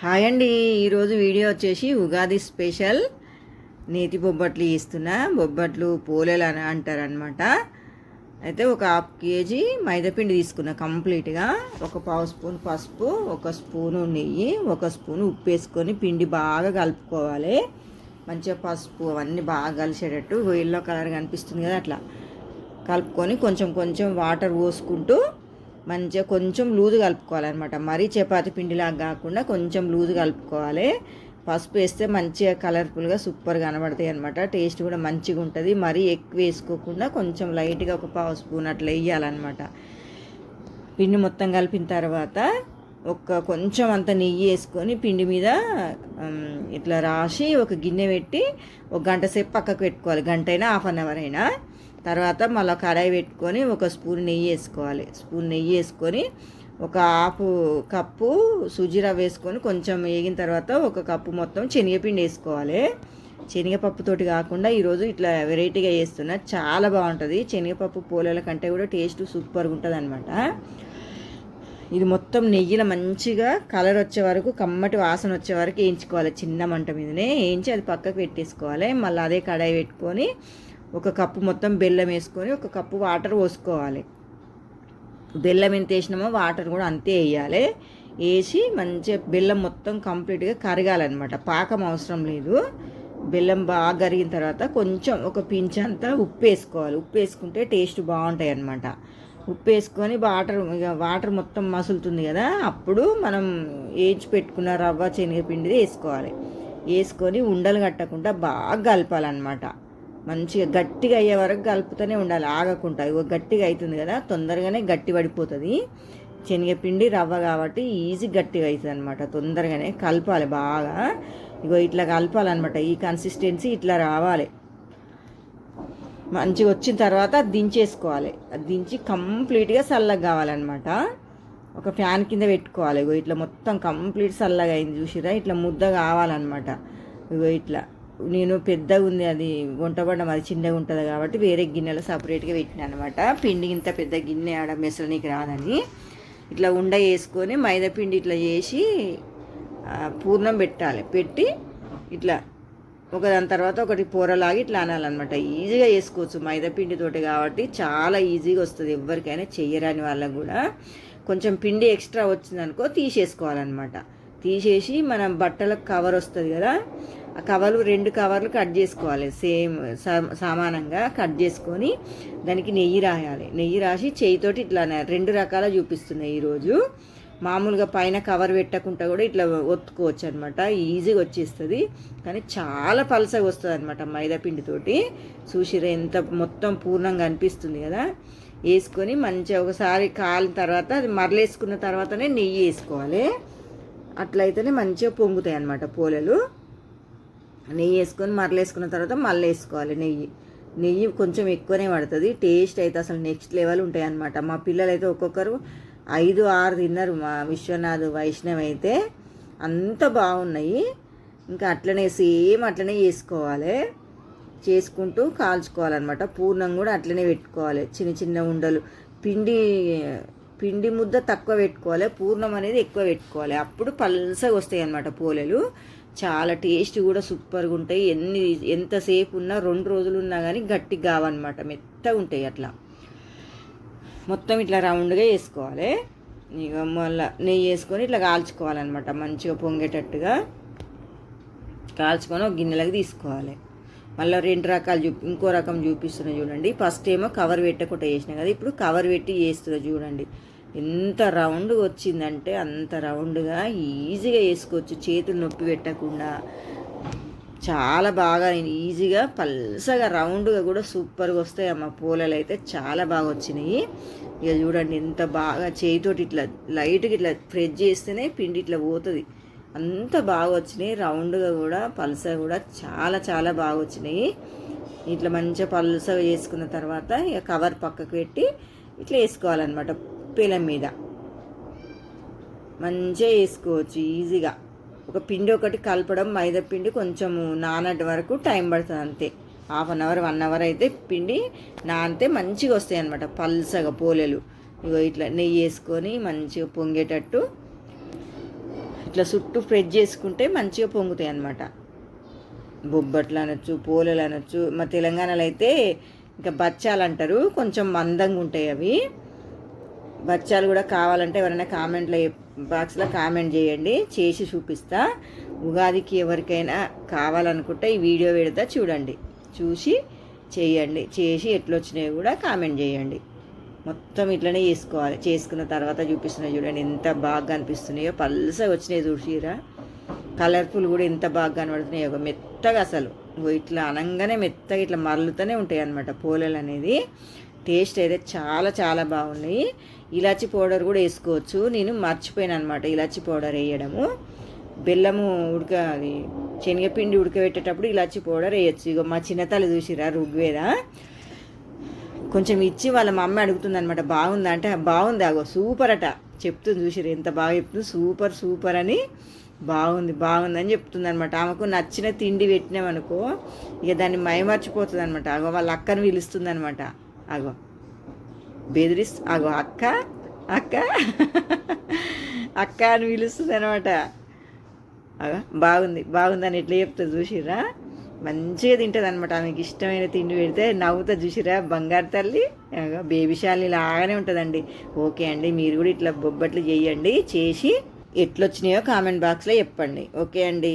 Hi అండి. ఈరోజు video వచ్చేసి ఉగాది స్పెషల్. నేతి బొబ్బట్లు ఇస్తున్నా బొబ్బట్లు పోలేలు అని అంటారనమాట అయితే ఒక హాఫ్ కేజీ మైదాపిండి తీసుకున్నా కంప్లీట్గా. ఒక పావు స్పూన్ పసుపు ఒక స్పూను నెయ్యి ఒక స్పూన్ ఉప్పు వేసుకొని పిండి బాగా కలుపుకోవాలి. మంచిగా పసుపు అవన్నీ బాగా కలిసేటట్టు ఎల్లో కలర్ కనిపిస్తుంది కదా అట్లా. కలుపుకొని కొంచెం కొంచెం వాటర్ పోసుకుంటూ మంచిగా కొంచెం లూజు కలుపుకోవాలన్నమాట. మరీ చపాతి పిండిలాగా కాకుండా కొంచెం లూజు కలుపుకోవాలి. పసుపు వేస్తే మంచిగా కలర్ఫుల్గా సూపర్ కనబడతాయి అనమాట టేస్ట్ కూడా మంచిగా ఉంటుంది. మరీ ఎక్కువ వేసుకోకుండా కొంచెం లైట్గా ఒక పావు స్పూన్ అట్లా వేయాలన్నమాట. పిండి మొత్తం కలిపిన తర్వాత ఒక కొంచెం అంత నెయ్యి వేసుకొని పిండి మీద ఇట్లా రాసి ఒక గిన్నె పెట్టి ఒక గంట సేపు పక్కకు పెట్టుకోవాలి. గంట అయినా హాఫ్ అన్ అవర్ అయినా. తర్వాత మళ్ళీ కడాయి పెట్టుకొని ఒక స్పూన్ నెయ్యి వేసుకోవాలి. స్పూన్ నెయ్యి వేసుకొని ఒక హాఫ్ కప్పు సుజీ రవ్వ వేసుకొని కొంచెం వేగిన తర్వాత ఒక కప్పు మొత్తం శనగపిండి వేసుకోవాలి. శనగపప్పుతోటి కాకుండా ఈరోజు ఇట్లా వెరైటీగా చేస్తున్నా. చాలా బాగుంటుంది. శనగపప్పు పోలేల కంటే కూడా టేస్ట్ సూపర్గా ఉంటుంది అనమాట ఇది మొత్తం నెయ్యిలో మంచిగా కలర్ వచ్చే వరకు కమ్మటి వాసన వచ్చే వరకు వేయించుకోవాలి చిన్న మంట మీదనే. వేయించి అది పక్కకు పెట్టేసుకోవాలి. మళ్ళీ అదే కడాయి పెట్టుకొని ఒక కప్పు మొత్తం బెల్లం వేసుకొని ఒక కప్పు వాటర్ పోసుకోవాలి. బెల్లం ఎంత వేసినామో వాటర్ కూడా అంతే వేయాలి. వేసి మంచిగా బెల్లం మొత్తం కంప్లీట్గా కరగాలన్నమాట. పాకం అవసరం లేదు. బెల్లం బాగా కరిగిన తర్వాత కొంచెం ఒక పించ్ అంతా ఉప్పు వేసుకోవాలి. ఉప్పు వేసుకుంటే టేస్ట్ బాగుంటాయి అన్నమాట. ఉప్పు వేసుకొని వాటర్ ఇక వాటర్ మొత్తం మసులుతుంది కదా అప్పుడు మనం వేయించి పెట్టుకున్న రవ్వ శనగపిండిది వేసుకోవాలి. వేసుకొని ఉండలు కట్టకుండా బాగా కలపాలన్నమాట. మంచిగా గట్టిగా అయ్యే వరకు కలుపుతూనే ఉండాలి ఆగకుండా. ఇగో గట్టిగా అవుతుంది కదా తొందరగానే గట్టి పడిపోతుంది. శనగపిండి రవ్వ కాబట్టి ఈజీ గట్టిగా అవుతుంది అనమాట తొందరగానే కలపాలి బాగా. ఇగో ఇట్లా కలపాలన్నమాట ఈ కన్సిస్టెన్సీ ఇట్లా రావాలి. మంచిగా వచ్చిన తర్వాత అది దించేసుకోవాలి. అది దించి కంప్లీట్గా చల్లగా కావాలన్నమాట. ఒక ఫ్యాన్ కింద పెట్టుకోవాలి. ఇగో ఇట్లా మొత్తం కంప్లీట్ చల్లగా అయింది చూసిరా ఇట్లా ముద్ద కావాలన్నమాట. ఇగో ఇట్లా. నేను పెద్ద ఉంది అది వంటబడ్డం అది చిన్నగా ఉంటుంది కాబట్టి వేరే గిన్నెలో సపరేట్గా పెట్టిన అనమాట పిండి ఇంత పెద్ద గిన్నె ఆడ మెసలనికి రాదని. ఇట్లా ఉండ వేసుకొని మైదా పిండి ఇట్లా చేసి పూర్ణం పెట్టాలి. పెట్టి ఇట్లా ఒక దాని తర్వాత ఒకటి పూరలాగి ఇట్లా అనాలన్నమాట. ఈజీగా చేసుకోవచ్చు మైదా పిండితోటి కాబట్టి చాలా ఈజీగా వస్తుంది. ఎవరికైనా చెయ్యరాని వాళ్ళకు కూడా. కొంచెం పిండి ఎక్స్ట్రా వచ్చిందనుకో తీసేసుకోవాలన్నమాట. తీసేసి మనం బట్టలకు కవర్ వస్తుంది కదా కవర్లు రెండు కవర్లు కట్ చేసుకోవాలి. సేమ్ సమానంగా కట్ చేసుకొని దానికి నెయ్యి రాయాలి. నెయ్యి రాసి చేయితోటి ఇట్లా రెండు రకాల చూపిస్తున్నాయి ఈరోజు. మామూలుగా పైన కవర్ పెట్టకుండా కూడా ఇట్లా ఒత్తుకోవచ్చు అనమాట ఈజీగా వచ్చేస్తుంది. కానీ చాలా పలసగా వస్తుంది అనమాట మైదా పిండితోటి. చూసిరా ఎంత మొత్తం పూర్ణంగా అనిపిస్తుంది కదా. వేసుకొని మంచిగా ఒకసారి కాలిన తర్వాత అది మరలేసుకున్న తర్వాతనే నెయ్యి వేసుకోవాలి. అట్లయితేనే మంచిగా పొంగుతాయి అనమాట పూలలు. నెయ్యి వేసుకొని మరలేసుకున్న తర్వాత మళ్ళీ వేసుకోవాలి. నెయ్యి నెయ్యి కొంచెం ఎక్కువనే పడుతుంది. టేస్ట్ అయితే అసలు నెక్స్ట్ లెవెల్ ఉంటాయి అనమాట మా పిల్లలు అయితే ఒక్కొక్కరు ఐదు ఆరు తిన్నారు మా విశ్వనాథ్ వైష్ణవ్ అయితే. అంత బాగున్నాయి. ఇంకా అట్లనే సేమ్ అట్లనే చేసుకోవాలి చేసుకుంటూ కాల్చుకోవాలన్నమాట. పూర్ణం కూడా అట్లనే పెట్టుకోవాలి. చిన్న చిన్న ఉండలు. పిండి పిండి ముద్ద తక్కువ పెట్టుకోవాలి. పూర్ణం అనేది ఎక్కువ పెట్టుకోవాలి. అప్పుడు పల్సగా వస్తాయి అన్నమాట పోలేలు. చాలా టేస్ట్ కూడా సూపర్గా ఉంటాయి. ఎన్ని ఎంతసేపు ఉన్నా రెండు రోజులు ఉన్నా కానీ గట్టి కావన్నమాట మెత్తగా ఉంటాయి అట్లా. మొత్తం ఇట్లా రౌండ్గా వేసుకోవాలి. ఇక మళ్ళీ నెయ్యి వేసుకొని ఇట్లా కాల్చుకోవాలన్నమాట. మంచిగా పొంగేటట్టుగా కాల్చుకొని ఒక గిన్నెలకు తీసుకోవాలి. మళ్ళీ రెండు రకాలు చూపి ఇంకో రకం చూపిస్తున్నా చూడండి. ఫస్ట్ ఏమో కవర్ పెట్టకుండా చేసిన కదా ఇప్పుడు కవర్ పెట్టి చేస్తున్నా చూడండి. ఎంత రౌండ్గా వచ్చిందంటే అంత రౌండ్గా ఈజీగా వేసుకోవచ్చు. చేతులు నొప్పి పెట్టకుండా. చాలా బాగా ఈజీగా పల్సగా రౌండ్గా కూడా సూపర్గా వస్తాయి అమ్మ. పూలలు అయితే చాలా బాగా వచ్చినాయి. ఇక చూడండి ఎంత బాగా చేయితోటి ఇట్లా లైట్గా ఇట్లా ప్రెస్ చేస్తేనే పిండి ఇట్లా పోతుంది. అంత బాగా వచ్చినాయి. రౌండ్గా కూడా పల్సగా కూడా చాలా చాలా బాగా వచ్చినాయి. ఇట్లా మంచిగా పల్సగా వేసుకున్న తర్వాత ఇక కవర్ పక్కకు పెట్టి ఇట్లా వేసుకోవాలన్నమాట. పేలం మీద. మంచిగా వేసుకోవచ్చు ఈజీగా. ఒక పిండి ఒకటి కలపడం మైదా పిండి కొంచెం నానటి వరకు టైం పడుతుంది అంతే. Half an hour one hour అయితే పిండి నానితే మంచిగా వస్తాయి అనమాట పల్సగా పోలేలు. ఇగో ఇట్లా నెయ్యి వేసుకొని మంచిగా పొంగేటట్టు ఇట్లా చుట్టూ ఫ్రెష్ చేసుకుంటే మంచిగా పొంగుతాయి అనమాట బొబ్బట్లు అనొచ్చు పోలేలు అనొచ్చు. మా తెలంగాణలో అయితే ఇంకా బచ్చాలు అంటారు కొంచెం మందంగా ఉంటాయి అవి. బచ్చాలు కూడా కావాలంటే ఎవరైనా కామెంట్లో బాక్స్లో కామెంట్ చేయండి. చేసి చూపిస్తా. ఉగాదికి ఎవరికైనా కావాలనుకుంటే ఈ వీడియో పెడతా చూడండి. చూసి చేయండి. చేసి ఎట్లొచ్చినాయో కూడా కామెంట్ చేయండి. మొత్తం ఇట్లనే చేసుకోవాలి. చేసుకున్న తర్వాత చూపిస్తున్నాయి చూడండి. ఎంత బాగా అనిపిస్తున్నాయో. పల్సగా వచ్చినాయి చూసిరా కలర్ఫుల్ కూడా ఎంత బాగా కనబడుతున్నాయో. ఒక మెత్తగా అసలు. ఇట్లా అనంగానే మెత్తగా ఇట్లా మరలుతూనే ఉంటాయి అన్నమాట పోలేలు అనేది. టేస్ట్ అయితే చాలా చాలా బాగున్నాయి. ఇలాచి పౌడర్ కూడా వేసుకోవచ్చు. నేను మర్చిపోయాను అనమాట ఇలాచి పౌడర్ వేయడము. బెల్లము ఉడక అది శనగపిండి ఉడకబెట్టేటప్పుడు ఇలాచి పౌడర్ వేయచ్చు. ఇగో మా చిన్నతల్లి చూసిరా ఋగ్వేద. కొంచెం ఇచ్చి వాళ్ళ మమ్మీ అడుగుతుంది అనమాట బాగుందా? అంటే బాగుంది అగో సూపర్ అట. చెప్తుంది చూసిరు ఎంత బాగా చెప్తుంది సూపర్ సూపర్ అని. బాగుంది బాగుందని చెప్తుంది అనమాట ఆమెకు నచ్చిన తిండి పెట్టినామనుకో ఇక దాన్ని మైమర్చిపోతుంది అనమాట అగో వాళ్ళ అక్కని పిలుస్తుంది అనమాట అగో బెదిరిస్ అగో అక్క అక్క. అక్క అని పిలుస్తుంది అనమాట అగో బాగుంది. బాగుందని ఎట్లా చెప్తా చూసిరా మంచిగా తింటుంది అనమాట ఆమెకి ఇష్టమైన తిండి పెడితే నవ్వుతా చూసిరా బంగారు తల్లి అగో బేబీ లాగానే ఉంటుందండి. ఓకే అండి. మీరు కూడా ఇట్లా బొబ్బట్లు చేయండి. చేసి ఎట్లొచ్చినాయో కామెంట్ బాక్స్లో చెప్పండి. ఓకే అండి.